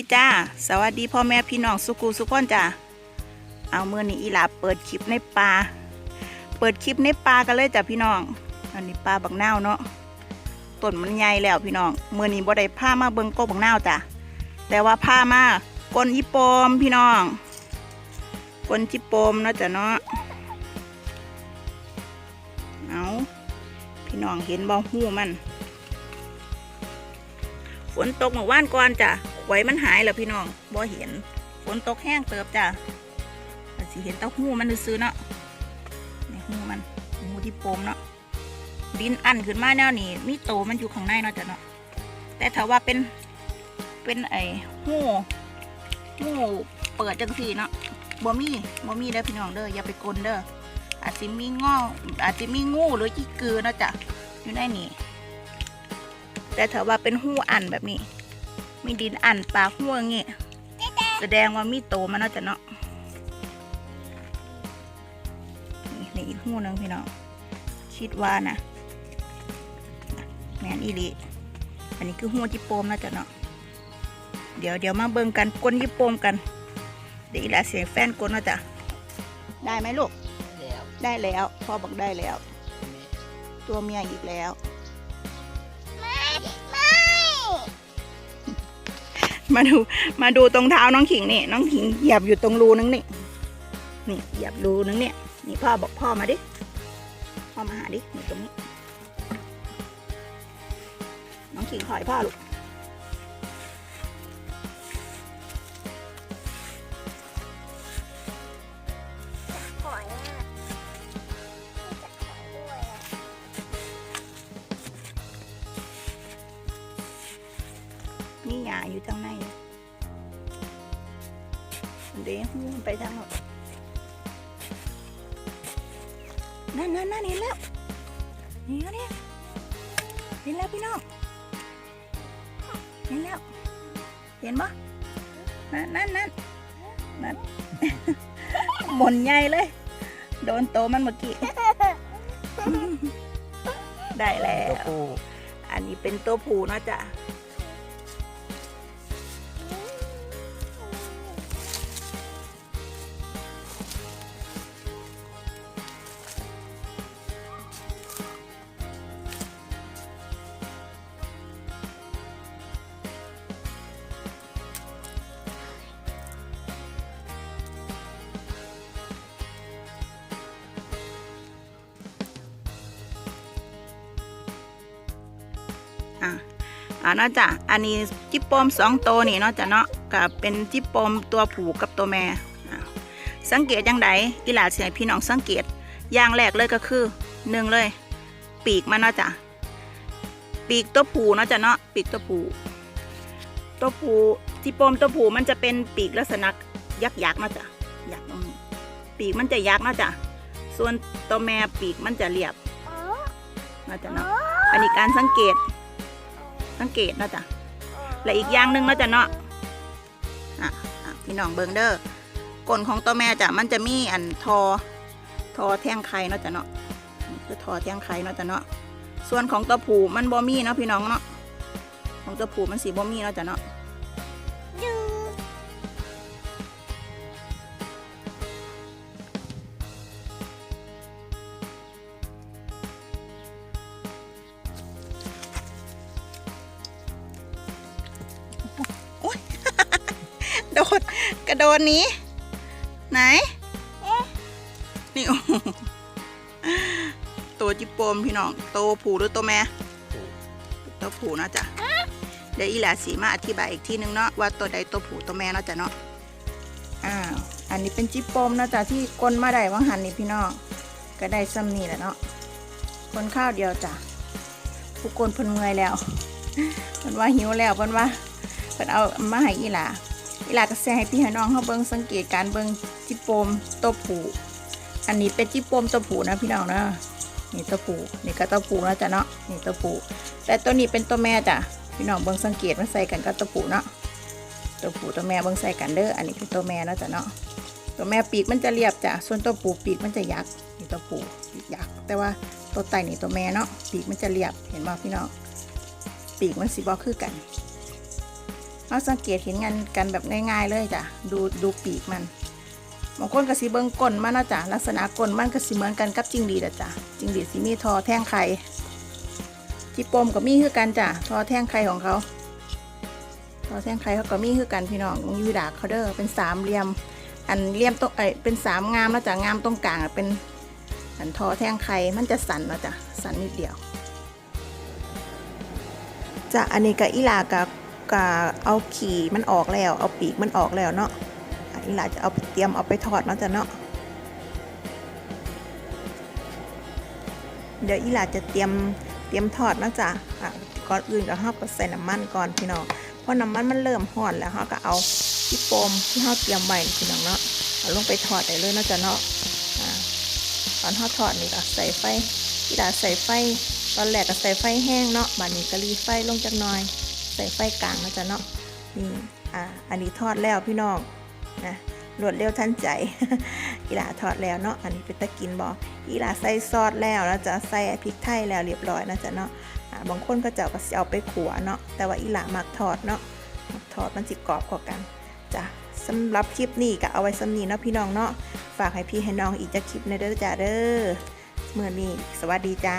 ีจ้า สวัสดีพ่อแม่พี่น้องสุกูสุกคนจ้าเอาเมื่อนี้อีหลาเปิดคลิปในป่าเปิดคลิปในป่ากันเลยจ้ะพี่น้อง อันนี้ปลาบักนาเนาะ ต้นมันใหญ่แล้วพี่น้องเมื่อนี้บ่ได้ผ้ามาเบิงโกบักนาจ้ะ แต่ว่าผ้ามากลอีโปมพี่น้องกลจิโปมเนาะจ้ะเนาะ เอาพี่น้องเห็นบ่หูมัน ฝนตกเมื่อวานก่อนจ้ะ ไว้มันหายแล้วพี่น้องบ่เห็นฝนตกแห้งเติบจ้ะสิเห็นเต้าหู้มันซื้อเนาะในหู้มันหูที่โปมเนาะดินอันขึ้นมาแนวนี้มีโตมันอยู่ข้างในเนาะจ้ะเนาะแต่ถ้าว่าเป็นเป็นไอ้หู้หู้เปิดจังสีเนาะบ่มีบ่มีเด้อพี่น้องเด้ออย่าไปกลนเด้ออาจจะมีงออาจจะมีงูหรือขี้เกือเนาะจ้ะอยู่ในนี้แต่ถ้าว่าเป็นหู้อันแบบนี้ มีดินอันปากหัวอย่างงี้แสดงว่ามีโตมันเนาะจ้ะเนาะนี่นี่อีกหูหนึงพี่น้องคิดว่านะแมนอีหลีอันนี้คือหูจิโปมเนาะจ้ะเนาะเดี๋ยวเดี๋ยวมาเบิ่งกันกลนจิโปมกัน เดี๋ยวอีหลาเสียงแฟนกลนเนาะจ้ะได้ไหมลูกแล้วได้แล้วพ่อบอกได้แล้ว ตัวเมียอีกแล้ว มาดูมาดูตรงเท้าน้องขิงนี่ น้องขิงเหยียบอยู่ตรงรูนึงนี่นี่เหยียบรูนึงเนี่ยนี่พ่อบอกพ่อมาดิพ่อมาหาดินี่ตรงนี้ น้องขิงขอยพ่อลูก นี่หยาอยู่ทางในเดี๋ยวหูมันไปทางโน้นนั่นนั่นนั่นเห็นแล้วนี่แล้วเนี่ยเห็นแล้วพี่น้องเห็นแล้ว เห็นปะนั่นนั่นนั่นนั่นหมนใหญ่เลย โดนโตมันเมื่อกี้ ได้แล้ตัววผู้อันนี้เป็นตัวผู้เนอะจ๊ะ อะอ่าเนาะจ้ะอันนี้จิปโปมสองตัวนี่เนาะจ้ะเนาะกับเป็นจิปโปมตัวผู้กับตัวแม่สังเกตยังไงอีหลาเสียพี่น้องสังเกตอย่างแรกเลยก็คือหนึ่งเลย ปีกมันเนาะจ้ะปีกตัวผูเนาะจ้ะเนาะปีกตัวผูตัวผู้จิปโปมตัวผูมันจะเป็นปีกลักษณะยักยักเนาะจ้ะยักตรงนี้ปีกมันจะยักเนาะจ้ะส่วนตัวแม่ปีกมันจะเรียบเนาะจ้ะเนาะอันนี้การสังเกต สังเกตเนาะจ้ะและอีกอย่างหนึ่งเนาะจ้ะเนาะอะอะพี่น้องเบิงเดอร์กลนของตัวแม่จ้ะมันจะมีอันทอ ทอแท่งไข่เนาะจ้ะเนาะนี่คือทอแท่งไข่เนาะจ้ะเนาะส่วนของตัวผูมันบ่มีเนาะพี่น้องเนาะของตัวผูมันสีบ่มีเนาะจ้ะเนาะ โดด กระโดดนี้ ไหนนี่โอ้ตัวจิปโปมพี่น้องตัวผูหรือตัวแม่ตัวผูเนาะจ้ะเดี๋ยวอีหลาสีมาอธิบายอีกทีนึงเนาะว่าตัวใดตัวผูตัวแม่เนาะจ้ะเนาะอ้าวอันนี้เป็นจิปโปมเนาะจ้ะที่ก้นมาได้ว่างหันนี่พี่น้องก็ได้ซ้ำนี่แหละเนาะคนข้าวเดียวจ้ะผู้คนเพิ่นเมื่อยแล้วเพิ่นว่าหิวแล้วเพิ่นว่าเพิ่นเอามาให้อีหลา อีหลาก็แซ่ให้พี่ให้น้องเขาเบิ่งสังเกตการเบิ่งจิโปมตัวผูอันนี้เป็นจิโปมตัวผูนะพี่น้องนะนี่ตัวผูนี่ก็ตัวผูนะจ๊ะเนาะนี่ตัวผูแต่ตัวนี้เป็นตัวแม่จ้ะพี่น้องเบิ่งสังเกตมันใส่กันกับตัวผูเนาะตัวผูตัวแม่เบิ่งใส่กันเด้ออันนี้คือตัวแม่นะจ้ะเนาะตัวแม่ปีกมันจะเรียบจ้ะส่วนตัวผูปีกมันจะยักษ์นี่ตัวผูปีกยักษ์แต่ว่าตัวไตนี่ตัวแม่เนาะปีกมันจะเรียบเห็นบ่พี่น้องปีกมันสีบ่คือกัน เราสังเกตเห็นงานกันแบบง่าย ๆ เลยจ้ะดูดูปีกมันบางคนก็สิเบิ่งก้นมันนะจ้ะลักษณะก้นมันก็สิเหมือนกันกับจิงหรีดจ้ะจิงหรีสิมีทอแท่งไข่จิปมก็มีคือกันจ้ะทอแท่งไข่ของเขาทอแท่งไข่เขาก็มีคือกันพี่น้องยูดาเขาเด้อเป็นสามเหลี่ยม อันเหลี่ยมตรงเอ้เป็นสามงามแล้วจ้ะงามตรงกลางเป็นอันทอแท่งไข่มันจะสั่นนะจ้ะสั่นนิดเดียวจ้ะอันนี้ก็อีลากับ กับเอาขี่มันออกแล้ว เอาปีกมันออกแล้วเนาะอะอีหลาจะเอาเตรียมเอาไปทอดเนาะจ้ะเนาะเดี๋ยวอีหลาจะเตรียมเตรียมทอดเนาะจ้ะอะก่อนอื่นก็เฮาก็ใส่น้ำมันก่อนพี่น้องเพอน้ำมันมันเริ่มร้อนแล้วเฮาก็เอาที่โปมที่เฮาเตรียมไว้พี่น้องเนาะเอาลงไปทอดได้เลยเนาะจ้ะเนาะตอนเฮาทอดนี่ก็ใส่ไฟอีหลาใส่ไฟตอนแรกก็ใส่ไฟแห้งเนาะบัดนี้ก็รีไฟลงจักหน่อย ส่ไฟกลางนะจ๊ะเนาะนี่อ่าอันนี้ทอดแล้วพี่น้องนะรวดเร็วทันใจ อีหลาทอดแล้วเนาะอันนี้เป็นตะกินบออีหลาใส่ซอสแล้วนะจ๊ะใส่พริกไทยแล้วเรียบร้อยนะจ๊ะเนาะอ่าบางคนก็จะเอาก็เอาไปขัวเนาะแต่ว่าอีหลามักทอดเนาะมักทอดมันจิกรอบกว่ากันจ้ะสำหรับคลิปนี้ก็เอาไว้สำนีเนาะพี่น้องเนาะฝากให้พี่ให้น้องอีกจะคลิปในเด้อจ้าเด้อเมื่อนี้สวัสดีจ้า